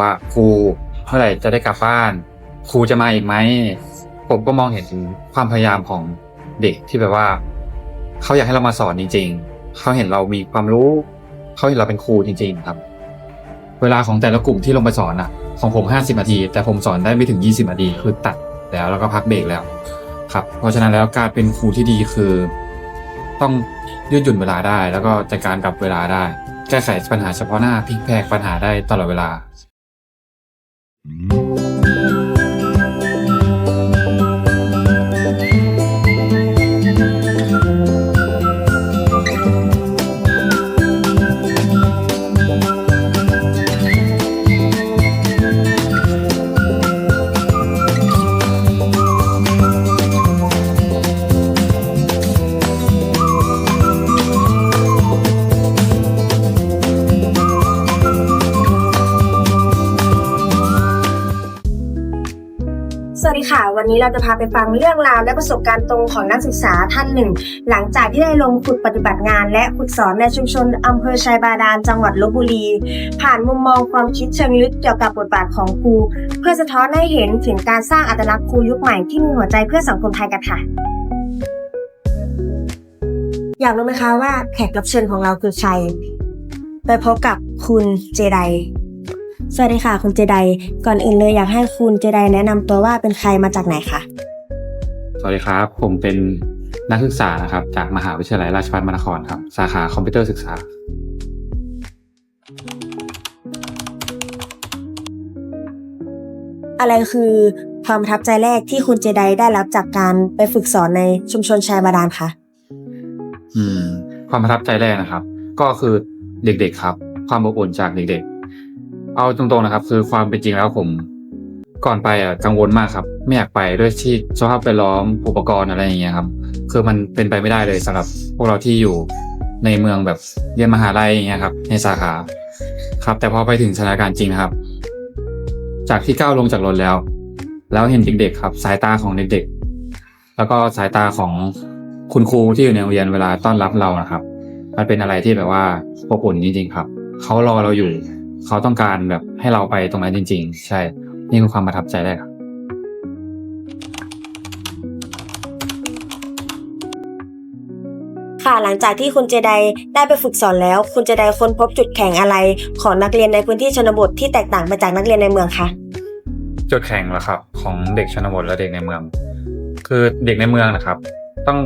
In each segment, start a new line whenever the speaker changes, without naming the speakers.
ว่าครูเมื่อไหร่จะได้กลับบ้าน ครูจะมาอีกไหมผมก็มองเห็นความพยายามของเด็กที่แบบว่า เขาอยากให้เรามาสอนจริง ๆ เขาเห็นเรามีความรู้ เขาเห็นเราเป็นครูจริง ๆ ครับ เวลาของแต่ละกลุ่มที่ลงไปสอนอะ ของผม 50นาที แต่ผมสอนได้ไม่ถึง 20นาทีคือตัดแล้วแล้วก็พักเบรกแล้ว ครับ เพราะฉะนั้นแล้วการเป็นครูที่ดีคือ ต้องยืดหยุ่นเวลาได้ แล้วก็จัดการกับเวลาได้ แก้ไขปัญหาเฉพาะหน้าพลิกแพกปัญหาได้ตลอดเวลา
ค่ะ วันนี้เราจะพาไปฟังเรื่องราวและประสบการณ์ตรงของนักศึกษาท่านหนึ่ง หลังจากที่ได้ลงฝึกปฏิบัติงาน และฝึกสอนในชุมชนอำเภอชัยบาดาลจังหวัดลบบุรี ผ่านมุมมองความคิดเชิงลึกเกี่ยวกับบทบาทของครู เพื่อสะท้อนให้เห็นถึงการสร้างอัตลักษณ์ครูยุคใหม่ที่มีหัวใจเพื่อสังคมไทยกันค่ะ อยากรู้ไหมคะว่าแขกรับเชิญของเราคือใครไปพบกับคุณเจได สวัสดีค่ะคุณเจไดก่อนอื่นเลยอยากให้คุณเจไดแนะนำตัวว่าเป็นใครมาจากไหนคะ
สวัสดีครับ ผมเป็นนักศึกษานะครับ จากมหาวิทยาลัยราชภัฏมนครครับ สาขาคอมพิวเตอร์ศึกษา
อะไรคือความประทับใจแรกที่คุณเจไดได้รับจากการไปฝึกสอนในชุมชนชายบาดาลคะ
อืม ความประทับใจแรกนะครับ ก็คือเด็กๆครับ ความอบอุ่นจากเด็กๆ เอาตรงๆนะครับ คือความเป็นจริงแล้วผม ก่อนไปอะกังวลมากครับ ไม่อยากไปด้วยที่สภาพไปล้อมอุปกรณ์อะไรอย่างเงี้ยครับ คือมันเป็นไปไม่ได้เลยสำหรับ พวกเราที่อยู่ในเมืองแบบเรียนมหาลัยอย่างเงี้ยครับ ในสาขาครับ แต่พอไปถึงสถานการณ์จริงนะครับ จากที่ก้าวลงจากรถแล้ว แล้วเห็นเด็กๆครับ สายตาของเด็กๆแล้วก็สายตาของคุณครูที่อยู่ในโรงเรียนเวลาต้อนรับเรานะครับ มันเป็นอะไรที่แบบว่าอบอุ่นจริงๆครับเขารอเราอยู่ เขาต้องการแบบให้เราไปตรงนั้นจริง ๆ ใช่ นี่คือความประทับใจแรกครับ
ค่ะหลังจากที่คุณเจไดได้ไปฝึกสอนแล้ว คุณเจไดค้นพบจุดแข็งอะไร ของนักเรียนในพื้นที่ชนบทที่แตกต่างไปจากนักเรียนในเมืองคะ
จุดแข็งเหรอครับ ของเด็กชนบทและเด็กในเมือง คือเด็กในเมืองนะครับ ต้อง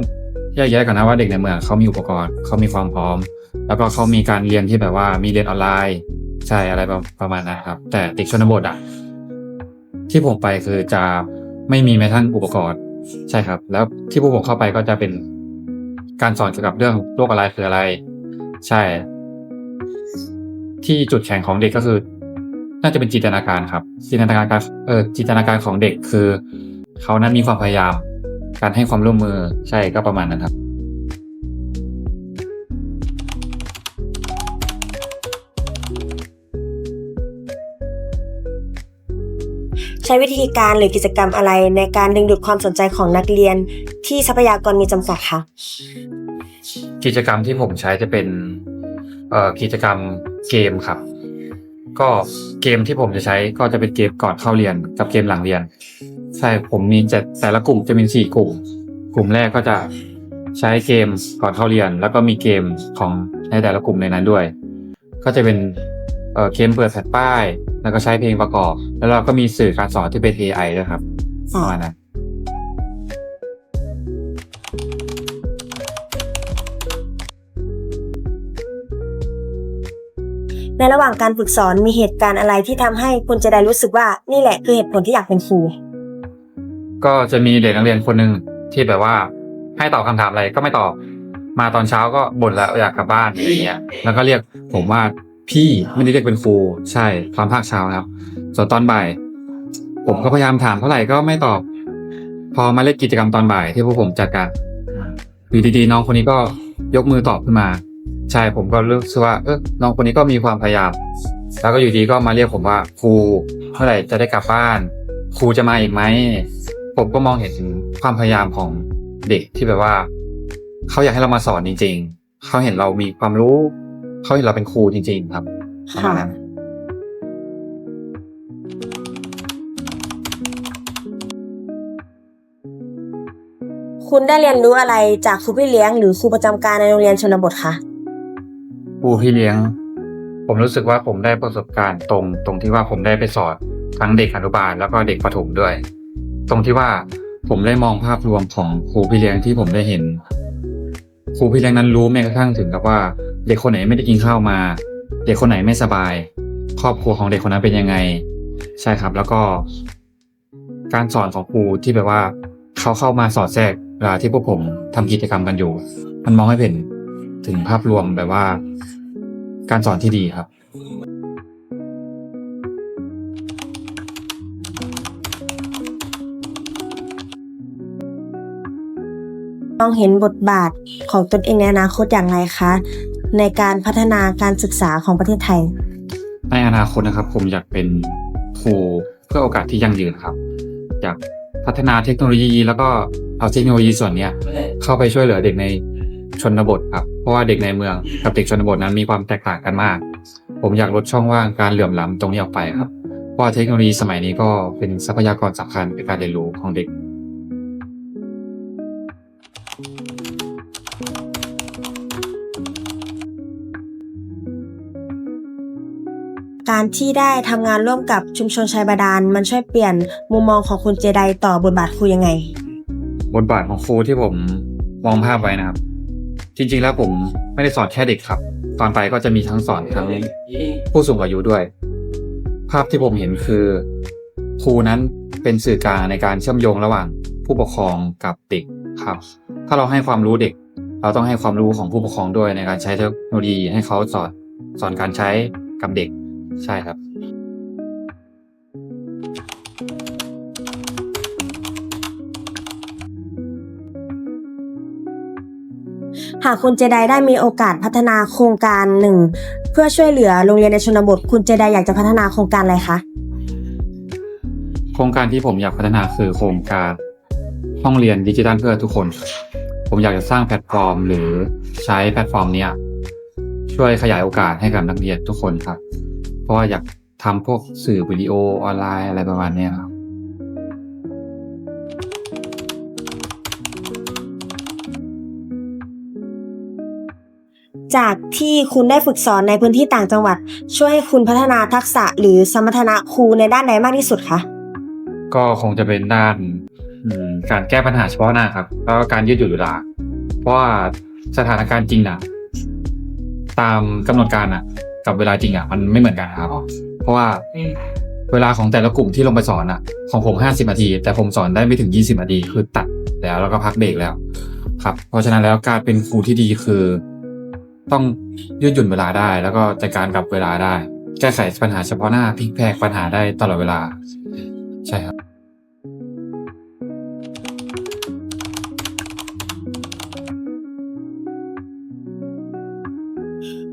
แยกแยะกันนะว่าเด็กในเมืองเขามีอุปกรณ์เขามีความพร้อม แล้วก็เขามีการเรียนที่แบบว่ามีเรียนออนไลน์ ใช่อะไรประประมาณนั้นครับ แต่เด็กชนบทอะ ที่ผมไปคือจะไม่มีแม้ทั้งอุปกรณ์ ใช่ครับ แล้วที่พวกผมเข้าไปก็จะเป็นการสอนเกี่ยวกับเรื่องโลกออนไลน์คืออะไร ใช่ ที่จุดแข็งของเด็กก็คือ น่าจะเป็นจินตนาการครับ จินตนาการเออจินตนาการของเด็กคือ เขานั้นมีความพยายาม การให้ความร่วมมือใช่ก็ประมาณนั้นครับ
ใช้วิธีการหรือกิจกรรมอะไรในการดึงดูดความสนใจของนักเรียนที่ทรัพยากรมีจำกัดคะ
กิจกรรมที่ผมใช้จะเป็นกิจกรรมเกมครับ ก็เกมที่ผมจะใช้ก็จะเป็นเกมก่อนเข้าเรียนกับเกมหลังเรียน ใช่ผมมีแต่แต่ละกลุ่มจะมีสี่กลุ่ม กลุ่มแรกก็จะใช้เกมก่อนเข้าเรียน แล้วก็มีเกมของในแต่ละกลุ่มในนั้นด้วย ก็จะเป็นเเกมเปิดแผ่นป้าย แล้วก็ใช้เพลงประกอบ แล้วเราก็มีสื่อการสอนที่เป็น AI ด้วยครับประมาณนั้น
ในระหว่างการฝึกสอนมีเหตุการณ์อะไรที่ทำให้คุณเจไดรู้สึกว่านี่แหละคือเหตุผลที่อยากเป็นครู
ก็จะมีเด็กนักเรียนคนหนึ่งที่แบบว่าให้ตอบคำถามอะไรก็ไม่ตอบ มาตอนเช้าก็บ่นแล้วอยากกลับบ้านอย่างเงี้ยแล้วก็เรียกผมว่า พี่ไม่ได้เรียกเป็นครูใช่ตอนภาคเช้าครับ ส่วนตอนบ่าย ผมก็พยายามถามเท่าไหร่ก็ไม่ตอบ พอมาเล่นกิจกรรมตอนบ่ายที่พวกผมจัดการอยู่ดีๆน้องคนนี้ก็ยกมือตอบขึ้นมา ใช่ผมก็รู้สึกว่าเออน้องคนนี้ก็มีความพยายาม แล้วก็อยู่ดีก็มาเรียกผมว่าครูเมื่อไหร่จะได้กลับบ้าน ครูจะมาอีกไหมผมก็มองเห็นความพยายามของเด็กที่แบบว่า เขาอยากให้เรามาสอนจริง ๆ เขาเห็นเรามีความรู้ เขาเห็นเราเป็นครูจริง ๆ ครับค่ะ
คุณได้เรียนรู้อะไรจากครูพี่เลี้ยงหรือครูประจำการในโรงเรียนชนบทคะ
ครูพี่เลี้ยง ผมรู้สึกว่าผมได้ประสบการณ์ตรงตรงที่ว่าผมได้ไปสอนทั้งเด็กอนุบาลแล้วก็เด็กประถมด้วย ตรงที่ว่าผมได้มองภาพรวมของครูพี่เลี้ยงที่ผมได้เห็น ครูพี่เลี้ยงนั้นรู้แม้กระทั่งถึงกับว่า เด็กคนไหนไม่ได้กินข้าวมา เด็กคนไหนไม่สบาย ครอบครัวของเด็กคนนั้นเป็นยังไง ใช่ครับ แล้วก็ การสอนของครูที่แบบว่าเขาเข้ามาสอดแทรกเวลาที่พวกผมทำกิจกรรมกันอยู่ มันมองให้เห็นถึงภาพรวมแบบว่า การสอนที่ดีครับ
มองเห็นบทบาทของตนเองในอนาคตอย่างไรคะ ในการพัฒนาการศึกษาของประเทศไทย
ในอนาคตนะครับ ผมอยากเป็นครูเพื่อโอกาสที่ยั่งยืนครับ อยากพัฒนาเทคโนโลยี แล้วก็เอาเทคโนโลยีส่วนเนี้ยเข้าไปช่วยเหลือเด็กในชนบทครับ เพราะว่าเด็กในเมืองกับเด็กชนบทนั้นมีความแตกต่างกันมาก ผมอยากลดช่องว่างการเหลื่อมล้ำตรงนี้ออกไปครับ เพราะว่าเทคโนโลยีสมัยนี้ก็เป็นทรัพยากรสำคัญในการเรียนรู้ของเด็ก
การที่ได้ทำงานร่วมกับชุมชนชายบาดาลมันช่วยเปลี่ยนมุมมองของคุณเจไดต่อบทบาทครูยังไง
บทบาทของครูที่ผมมองภาพไว้นะครับ จริงๆแล้วผมไม่ได้สอนแค่เด็กครับ ตอนไปก็จะมีทั้งสอนทั้งผู้สูงอายุด้วย ภาพที่ผมเห็นคือครูนั้นเป็นสื่อกลางในการเชื่อมโยงระหว่างผู้ปกครองกับเด็กครับ ถ้าเราให้ความรู้เด็ก เราต้องให้ความรู้ของผู้ปกครองด้วยในการใช้เทคโนโลยีให้เขาสอนสอนการใช้กับเด็ก ใช่ครับ
หากคุณเจไดได้มีโอกาสพัฒนาโครงการหนึ่ง เพื่อช่วยเหลือโรงเรียนในชนบท คุณเจไดอยากจะพัฒนาโครงการอะไรคะ
โครงการที่ผมอยากพัฒนาคือโครงการห้องเรียนดิจิทัลเพื่อทุกคน ผมอยากจะสร้างแพลตฟอร์ม หรือใช้แพลตฟอร์มเนี้ยช่วยขยายโอกาสให้กับนักเรียนทุกคนครับเพ ราะว่าอยากทำพวกสื่อวิดีโอออนไลน์อะไรประมาณเนี้ยครับ
จากที่คุณได้ฝึกสอนในพื้นที่ต่างจังหวัด ช่วยให้คุณพัฒนาทักษะหรือสมรรถนะครูในด้านใดมากที่สุดคะ
ก็คงจะเป็นด้านอืมการแก้ปัญหาเฉพาะหน้าครับ แล้วก็การยืดหยุ่นเวลา เพราะว่าสถานการณ์จริงน่ะ ตามกำหนดการอะ กับเวลาจริงอะมันไม่เหมือนกันครับ เพราะว่าเวลาของแต่ละกลุ่มที่ลงไปสอนอะ ของผมห้าสิบนาที แต่ผมสอนได้ไม่ถึงยี่สิบนาทีคือตัดแล้วแล้วก็พักเบรกแล้ว ครับ เพราะฉะนั้นแล้วการเป็นครูที่ดีคือ ต้องยืดหยุ่นเวลาได้ แล้วก็จัดการกับเวลาได้ แก้ไขปัญหาเฉพาะหน้าพลิกแพลกปัญหาได้ตลอดเวลา ใช่ครับ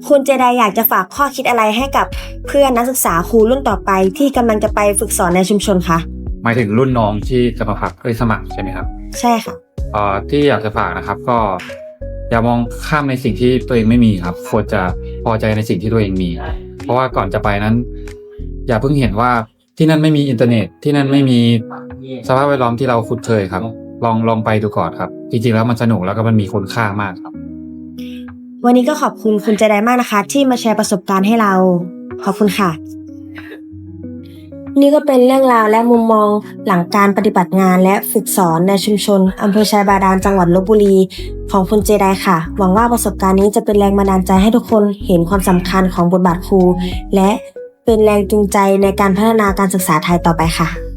คุณเจไดอยากจะฝากข้อคิดอะไรให้กับเพื่อนนักศึกษาครูรุ่นต่อไป ที่กำลังจะไปฝึกสอนในชุมชนคะ
หมายถึงรุ่นน้องที่จะมาพักเอ้ยสมัครใช่ไหมครับ
ใช่ค่ะ
เอ่อที่อยากจะฝากนะครับก็ อย่ามองข้ามในสิ่งที่ตัวเองไม่มีครับควรจะพอใจในสิ่งที่ตัวเองมี เพราะว่าก่อนจะไปนั้น อย่าเพิ่งเห็นว่าที่นั่นไม่มีอินเทอร์เน็ต ที่นั่นไม่มีสภาพแวดล้อมที่เราคุ้นเคยครับ ลองลองไปดูก่อนครับ จริงๆแล้วมันสนุกแล้วก็มันมีคุณค่ามากครับ
วันนี้ก็ขอบคุณคุณเจไดมากนะคะ ที่มาแชร์ประสบการณ์ให้เรา ขอบคุณค่ะ นี่ก็เป็นเรื่องราวและมุมมองหลังการปฏิบัติงานและฝึกสอนในชุมชนอำเภอชายบาดาลจังหวัดลบบุรี ของคุณเจไดค่ะ หวังว่าประสบการณ์นี้จะเป็นแรงบันดาลใจให้ทุกคนเห็นความสำคัญของบทบาทครู และเป็นแรงจูงใจในการพัฒนาการศึกษาไทยต่อไปค่ะ